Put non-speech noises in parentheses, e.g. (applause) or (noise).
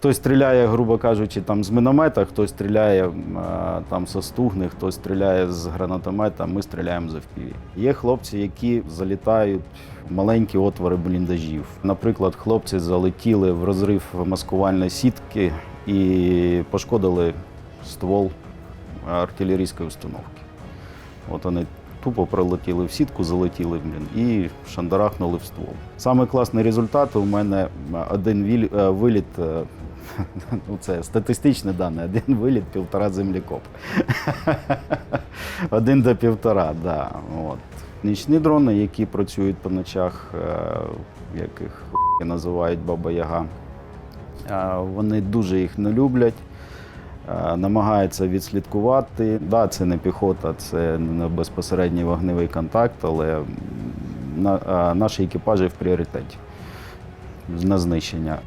Хтось стріляє, грубо кажучи, там з міномета, хтось стріляє там со стугни, хтось стріляє з гранатомета, ми стріляємо з FPV. Є хлопці, які залітають маленькі отвори бліндажів. Наприклад, хлопці залетіли в розрив маскувальної сітки і пошкодили ствол артилерійської установки. От вони тупо пролетіли в сітку, залетіли в блін, і шандарахнули в ствол. Саме класний результат у мене один е, виліт. (laughs) Ну, це статистичні дані, один виліт, півтора землікоп. (laughs) Один до півтора, да. Нічні дрони, які працюють по ночах, е, яких називають Баба Яга, е, вони дуже їх не люблять е, намагається відслідкувати. Да, це не піхота, це не безпосередній вогневий контакт, але на, наші екіпажі в пріоритеті на знищення.